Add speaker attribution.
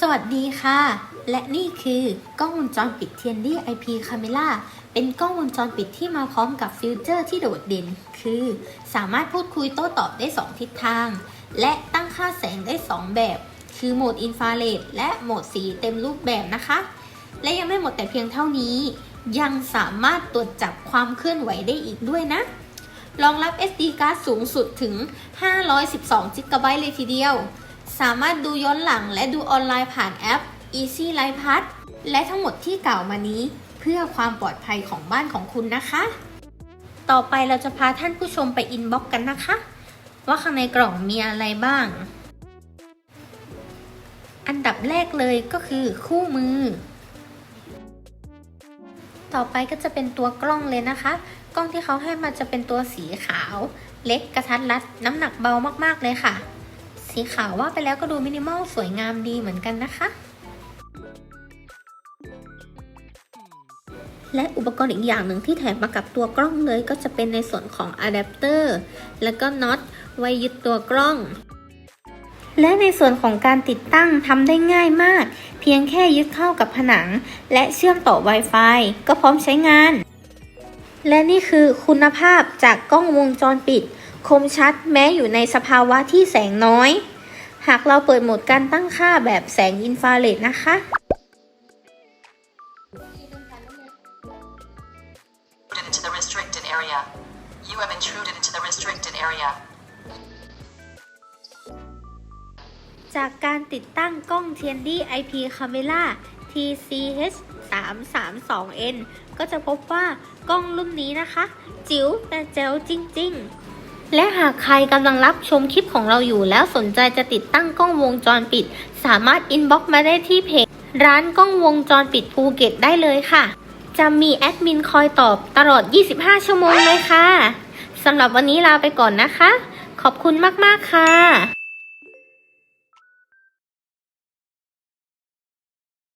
Speaker 1: สวัสดีค่ะ และนี่คือกล้องวงจรปิดเทียนดี้ IP Camera เป็นกล้องวงจรปิดที่มาพร้อมกับฟิวเจอร์ที่โดดเด่น คือ สามารถพูดคุยโต้ตอบได้ 2 ทิศทาง และตั้งค่าแสงได้ 2 แบบ คือโหมดอินฟราเรดและโหมดสีเต็มรูปแบบนะคะ และยังไม่หมดแต่เพียงเท่านี้ ยังสามารถตรวจจับความเคลื่อนไหวได้อีกด้วยนะ รองรับ SD card สูงสุดถึง 512 GB เลยทีเดียว สามารถดูย้อนหลังและดูออนไลน์ผ่านแอป Easy Live Pass และทั้งหมดที่กล่าวมานี้ เพื่อความปลอดภัยของบ้านของคุณนะคะ ต่อไปเราจะพาท่านผู้ชมไปอินบ็อกกันนะคะ ว่าข้างในกล่องมีอะไรบ้าง อันดับแรกเลยก็คือคู่มือ ต่อไปก็จะเป็นตัวกล้องเลยนะคะ กล้องที่เขาให้มาจะเป็นตัวสีขาว เล็กกระทัดรัดน้ำหนักเบามากๆเลยค่ะ สีขาวว่าไปแล้วก็ดูมินิมอลสวยงามดีเหมือนกันนะคะ และอุปกรณ์อีกอย่างหนึ่งที่แถมมากับตัวกล้องเลยก็จะเป็นในส่วนของอะแดปเตอร์แล้วก็น็อตไว้ยึดตัวกล้อง และในส่วนของการติดตั้งทำได้ง่ายมาก เพียงแค่ยึดเข้ากับผนัง และเชื่อมต่อ Wi-Fi ก็พร้อมใช้งาน และนี่คือคุณภาพจากกล้องวงจรปิด คมชัดแม้อยู่ในสภาวะที่แสงน้อย หากเราเปิดโหมดการตั้งค่าแบบแสงอินฟราเรดนะคะ
Speaker 2: intruded into the restricted area. You have intruded into the restricted area.
Speaker 1: จากการติดตั้งกล้อง TND IP Camera TCH 3 3 2 N ก็จะพบว่ากล้องรุ่นนี้นะคะ จิ๋วแต่แจ๋วจริง ๆ และหากใครกำลังรับชมคลิปของเราอยู่ แล้วสนใจจะติดตั้งกล้องวงจรปิด สามารถอินบ็อกมาได้ที่เพจร้านกล้องวงจรปิดภูเก็ตได้เลยค่ะ จะมีแอดมินคอยตอบตลอด 25 ชั่วโมงเลยค่ะสำหรับวันนี้ลาไปก่อนนะคะ ขอบคุณมาก ๆ ค่ะ